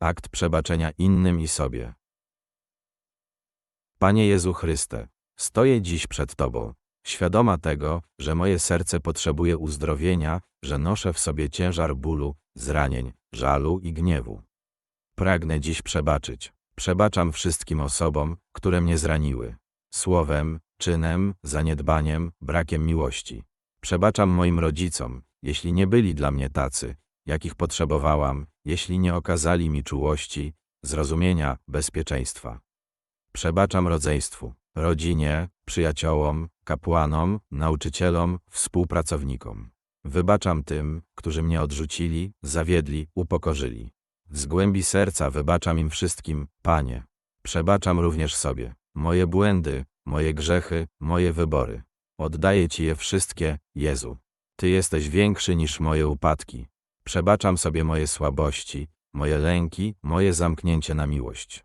akt przebaczenia innym i sobie. Panie Jezu Chryste, stoję dziś przed Tobą, świadoma tego, że moje serce potrzebuje uzdrowienia, że noszę w sobie ciężar bólu, zranień, żalu i gniewu. Pragnę dziś przebaczyć. Przebaczam wszystkim osobom, które mnie zraniły. Słowem, czynem, zaniedbaniem, brakiem miłości. Przebaczam moim rodzicom, jeśli nie byli dla mnie tacy, jakich potrzebowałam, jeśli nie okazali mi czułości, zrozumienia, bezpieczeństwa. Przebaczam rodzeństwu, rodzinie, przyjaciołom, kapłanom, nauczycielom, współpracownikom. Wybaczam tym, którzy mnie odrzucili, zawiedli, upokorzyli. Z głębi serca wybaczam im wszystkim, Panie. Przebaczam również sobie, moje błędy, moje grzechy, moje wybory. Oddaję Ci je wszystkie, Jezu. Ty jesteś większy niż moje upadki. Przebaczam sobie moje słabości, moje lęki, moje zamknięcie na miłość.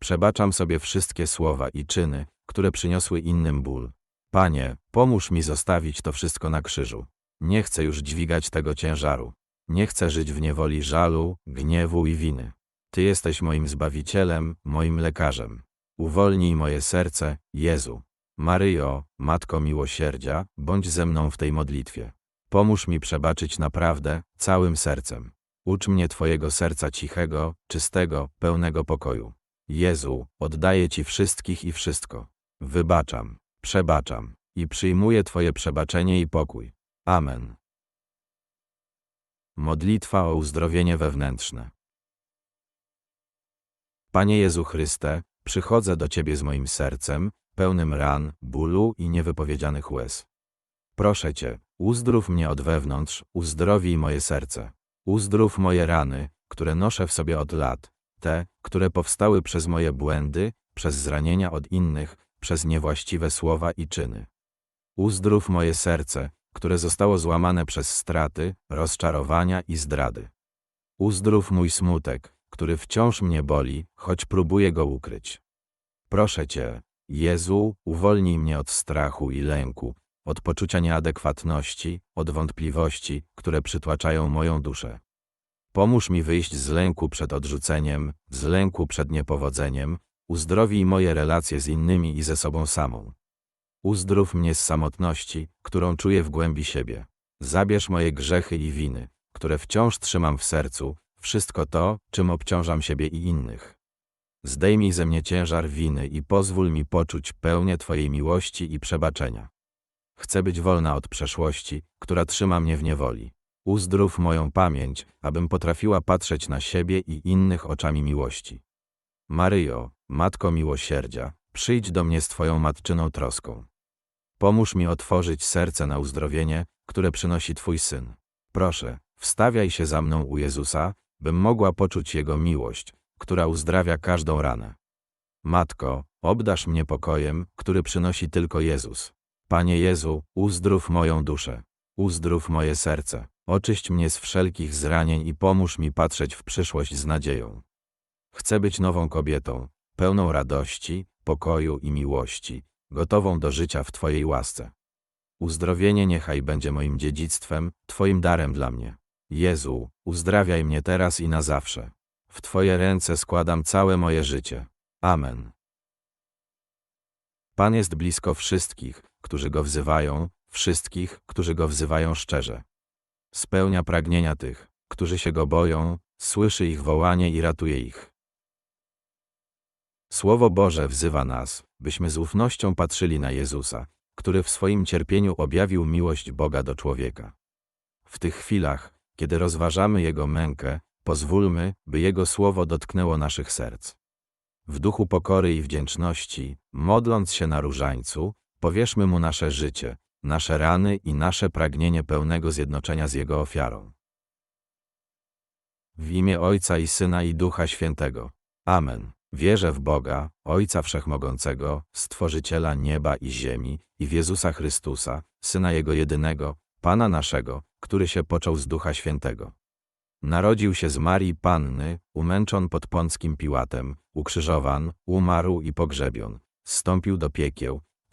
Przebaczam sobie wszystkie słowa i czyny, które przyniosły innym ból. Panie, pomóż mi zostawić to wszystko na krzyżu. Nie chcę już dźwigać tego ciężaru. Nie chcę żyć w niewoli żalu, gniewu i winy. Ty jesteś moim Zbawicielem, moim lekarzem. Uwolnij moje serce, Jezu. Maryjo, Matko Miłosierdzia, bądź ze mną w tej modlitwie. Pomóż mi przebaczyć naprawdę, całym sercem. Ucz mnie Twojego serca cichego, czystego, pełnego pokoju. Jezu, oddaję Ci wszystkich i wszystko. Wybaczam, przebaczam i przyjmuję Twoje przebaczenie i pokój. Amen. Modlitwa o uzdrowienie wewnętrzne. Panie Jezu Chryste, przychodzę do Ciebie z moim sercem, pełnym ran, bólu i niewypowiedzianych łez. Proszę Cię, uzdrów mnie od wewnątrz, uzdrowij moje serce. Uzdrów moje rany, które noszę w sobie od lat, te, które powstały przez moje błędy, przez zranienia od innych, przez niewłaściwe słowa i czyny. Uzdrów moje serce, które zostało złamane przez straty, rozczarowania i zdrady. Uzdrów mój smutek, który wciąż mnie boli, choć próbuję go ukryć. Proszę Cię, Jezu, uwolnij mnie od strachu i lęku, od poczucia nieadekwatności, od wątpliwości, które przytłaczają moją duszę. Pomóż mi wyjść z lęku przed odrzuceniem, z lęku przed niepowodzeniem, uzdrowij moje relacje z innymi i ze sobą samą. Uzdrów mnie z samotności, którą czuję w głębi siebie. Zabierz moje grzechy i winy, które wciąż trzymam w sercu, wszystko to, czym obciążam siebie i innych. Zdejmij ze mnie ciężar winy i pozwól mi poczuć pełnię Twojej miłości i przebaczenia. Chcę być wolna od przeszłości, która trzyma mnie w niewoli. Uzdrów moją pamięć, abym potrafiła patrzeć na siebie i innych oczami miłości. Maryjo, Matko Miłosierdzia, przyjdź do mnie z Twoją matczyną troską. Pomóż mi otworzyć serce na uzdrowienie, które przynosi Twój Syn. Proszę, wstawiaj się za mną u Jezusa, bym mogła poczuć Jego miłość, która uzdrawia każdą ranę. Matko, obdasz mnie pokojem, który przynosi tylko Jezus. Panie Jezu, uzdrów moją duszę. Uzdrów moje serce. Oczyść mnie z wszelkich zranień i pomóż mi patrzeć w przyszłość z nadzieją. Chcę być nową kobietą, pełną radości, pokoju i miłości, gotową do życia w Twojej łasce. Uzdrowienie niechaj będzie moim dziedzictwem, Twoim darem dla mnie. Jezu, uzdrawiaj mnie teraz i na zawsze. W Twoje ręce składam całe moje życie. Amen. Pan jest blisko wszystkich, którzy Go wzywają, wszystkich, którzy Go wzywają szczerze. Spełnia pragnienia tych, którzy się Go boją, słyszy ich wołanie i ratuje ich. Słowo Boże wzywa nas, byśmy z ufnością patrzyli na Jezusa, który w swoim cierpieniu objawił miłość Boga do człowieka. W tych chwilach, kiedy rozważamy Jego mękę, pozwólmy, by Jego słowo dotknęło naszych serc. W duchu pokory i wdzięczności, modląc się na różańcu, powierzmy Mu nasze życie, nasze rany i nasze pragnienie pełnego zjednoczenia z Jego ofiarą. W imię Ojca i Syna i Ducha Świętego. Amen. Wierzę w Boga, Ojca Wszechmogącego, Stworzyciela nieba i ziemi, i w Jezusa Chrystusa, Syna Jego jedynego, Pana naszego, który się począł z Ducha Świętego. Narodził się z Marii Panny, umęczon pod Pąckim Piłatem, ukrzyżowan, umarł i pogrzebion. Wstąpił do piekieł,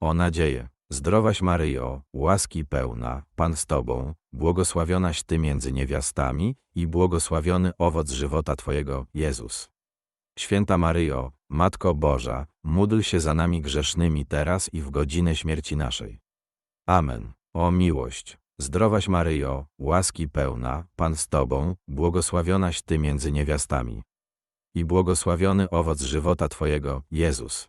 O nadzieję, zdrowaś Maryjo, łaski pełna, Pan z Tobą, błogosławionaś Ty między niewiastami i błogosławiony owoc żywota Twojego, Jezus. Święta Maryjo, Matko Boża, módl się za nami grzesznymi teraz i w godzinę śmierci naszej. Amen. O miłość, zdrowaś Maryjo, łaski pełna, Pan z Tobą, błogosławionaś Ty między niewiastami. I błogosławiony owoc żywota Twojego, Jezus.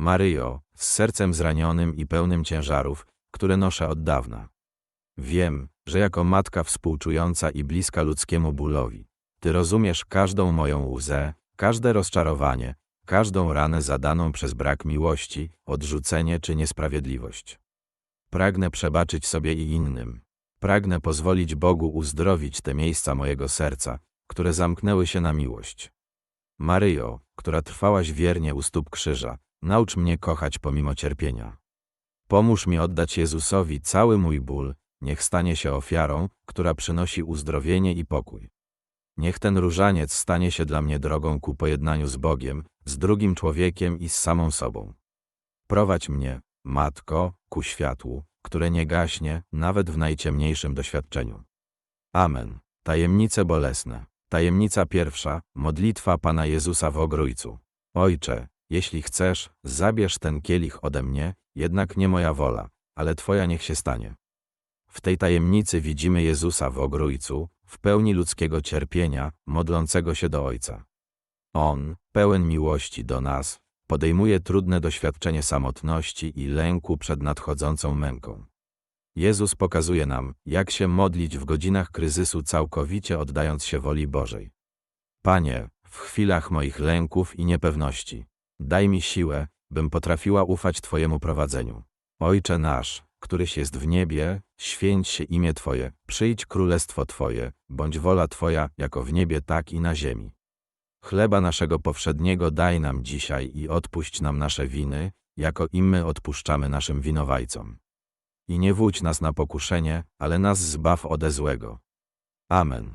Maryjo, z sercem zranionym i pełnym ciężarów, które noszę od dawna. Wiem, że jako matka współczująca i bliska ludzkiemu bólowi, Ty rozumiesz każdą moją łzę, każde rozczarowanie, każdą ranę zadaną przez brak miłości, odrzucenie czy niesprawiedliwość. Pragnę przebaczyć sobie i innym. Pragnę pozwolić Bogu uzdrowić te miejsca mojego serca, które zamknęły się na miłość. Maryjo, która trwałaś wiernie u stóp krzyża, naucz mnie kochać pomimo cierpienia. Pomóż mi oddać Jezusowi cały mój ból, niech stanie się ofiarą, która przynosi uzdrowienie i pokój. Niech ten różaniec stanie się dla mnie drogą ku pojednaniu z Bogiem, z drugim człowiekiem i z samą sobą. Prowadź mnie, Matko, ku światłu, które nie gaśnie, nawet w najciemniejszym doświadczeniu. Amen. Tajemnice bolesne. Tajemnica pierwsza, modlitwa Pana Jezusa w Ogrójcu. Ojcze, jeśli chcesz, zabierz ten kielich ode mnie, jednak nie moja wola, ale Twoja niech się stanie. W tej tajemnicy widzimy Jezusa w Ogrójcu, w pełni ludzkiego cierpienia, modlącego się do Ojca. On, pełen miłości do nas, podejmuje trudne doświadczenie samotności i lęku przed nadchodzącą męką. Jezus pokazuje nam, jak się modlić w godzinach kryzysu całkowicie oddając się woli Bożej. Panie, w chwilach moich lęków i niepewności, daj mi siłę, bym potrafiła ufać Twojemu prowadzeniu. Ojcze nasz, któryś jest w niebie, święć się imię Twoje, przyjdź królestwo Twoje, bądź wola Twoja, jako w niebie, tak i na ziemi. Chleba naszego powszedniego daj nam dzisiaj i odpuść nam nasze winy, jako i my odpuszczamy naszym winowajcom. I nie wódź nas na pokuszenie, ale nas zbaw ode złego. Amen.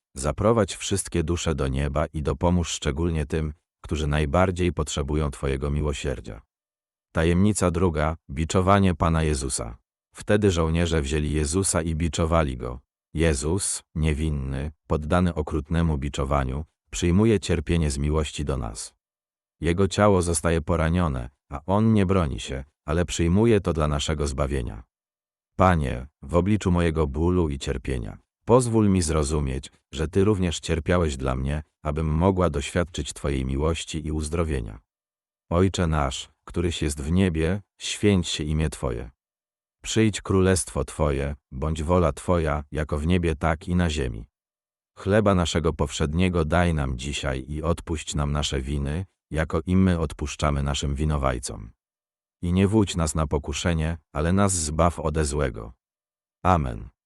zaprowadź wszystkie dusze do nieba i dopomóż szczególnie tym, którzy najbardziej potrzebują Twojego miłosierdzia. Tajemnica druga, biczowanie Pana Jezusa. Wtedy żołnierze wzięli Jezusa i biczowali go. Jezus, niewinny, poddany okrutnemu biczowaniu, przyjmuje cierpienie z miłości do nas. Jego ciało zostaje poranione, a On nie broni się, ale przyjmuje to dla naszego zbawienia. Panie, w obliczu mojego bólu i cierpienia, pozwól mi zrozumieć, że Ty również cierpiałeś dla mnie, abym mogła doświadczyć Twojej miłości i uzdrowienia. Ojcze nasz, któryś jest w niebie, święć się imię Twoje. Przyjdź królestwo Twoje, bądź wola Twoja, jako w niebie, tak i na ziemi. Chleba naszego powszedniego daj nam dzisiaj i odpuść nam nasze winy, jako i my odpuszczamy naszym winowajcom. I nie wódź nas na pokuszenie, ale nas zbaw ode złego. Amen.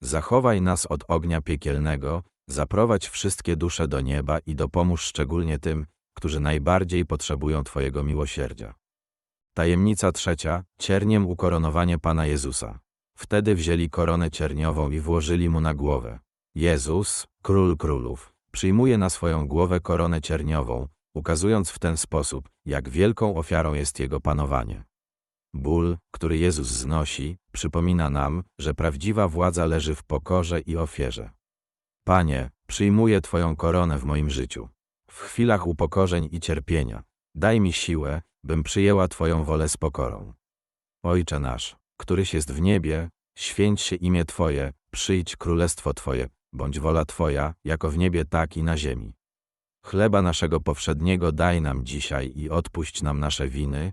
zachowaj nas od ognia piekielnego, zaprowadź wszystkie dusze do nieba i dopomóż szczególnie tym, którzy najbardziej potrzebują Twojego miłosierdzia. Tajemnica trzecia, cierniem ukoronowanie Pana Jezusa. Wtedy wzięli koronę cierniową i włożyli mu na głowę. Jezus, Król Królów, przyjmuje na swoją głowę koronę cierniową, ukazując w ten sposób, jak wielką ofiarą jest Jego panowanie. Ból, który Jezus znosi, przypomina nam, że prawdziwa władza leży w pokorze i ofierze. Panie, przyjmuję Twoją koronę w moim życiu. W chwilach upokorzeń i cierpienia, daj mi siłę, bym przyjęła Twoją wolę z pokorą. Ojcze nasz, któryś jest w niebie, święć się imię Twoje, przyjdź królestwo Twoje, bądź wola Twoja, jako w niebie, tak i na ziemi. Chleba naszego powszedniego daj nam dzisiaj i odpuść nam nasze winy,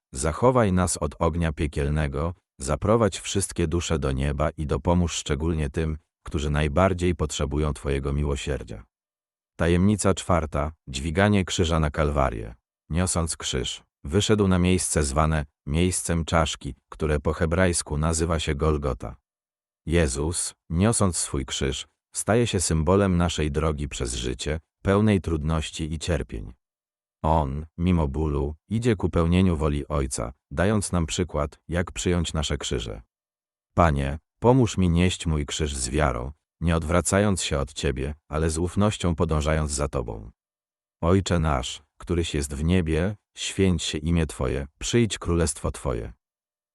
zachowaj nas od ognia piekielnego, zaprowadź wszystkie dusze do nieba i dopomóż szczególnie tym, którzy najbardziej potrzebują Twojego miłosierdzia. Tajemnica czwarta, dźwiganie krzyża na Kalwarię. Niosąc krzyż, wyszedł na miejsce zwane miejscem czaszki, które po hebrajsku nazywa się Golgota. Jezus, niosąc swój krzyż, staje się symbolem naszej drogi przez życie, pełnej trudności i cierpień. On, mimo bólu, idzie ku pełnieniu woli Ojca, dając nam przykład, jak przyjąć nasze krzyże. Panie, pomóż mi nieść mój krzyż z wiarą, nie odwracając się od Ciebie, ale z ufnością podążając za Tobą. Ojcze nasz, któryś jest w niebie, święć się imię Twoje, przyjdź królestwo Twoje.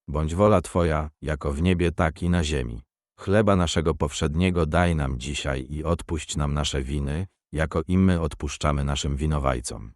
Bądź wola Twoja, jako w niebie, tak i na ziemi. Chleba naszego powszedniego daj nam dzisiaj i odpuść nam nasze winy, jako i my odpuszczamy naszym winowajcom.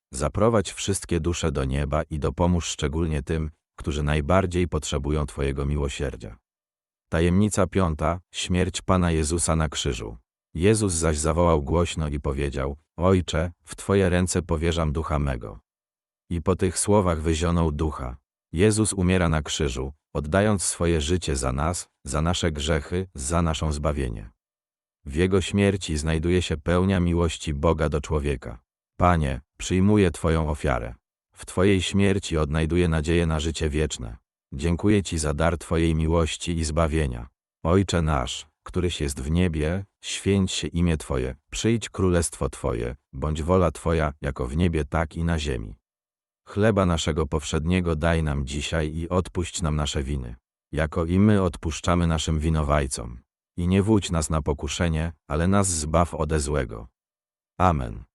zaprowadź wszystkie dusze do nieba i dopomóż szczególnie tym, którzy najbardziej potrzebują Twojego miłosierdzia. Tajemnica piąta, śmierć Pana Jezusa na krzyżu. Jezus zaś zawołał głośno i powiedział, Ojcze, w Twoje ręce powierzam ducha mego. I po tych słowach wyzionął ducha. Jezus umiera na krzyżu, oddając swoje życie za nas, za nasze grzechy, za naszą zbawienie. W Jego śmierci znajduje się pełnia miłości Boga do człowieka. Panie, przyjmuję Twoją ofiarę. W Twojej śmierci odnajduję nadzieję na życie wieczne. Dziękuję Ci za dar Twojej miłości i zbawienia. Ojcze nasz, któryś jest w niebie, święć się imię Twoje, przyjdź królestwo Twoje, bądź wola Twoja, jako w niebie, tak i na ziemi. Chleba naszego powszedniego daj nam dzisiaj i odpuść nam nasze winy, jako i my odpuszczamy naszym winowajcom. I nie wódź nas na pokuszenie, ale nas zbaw ode złego. Amen.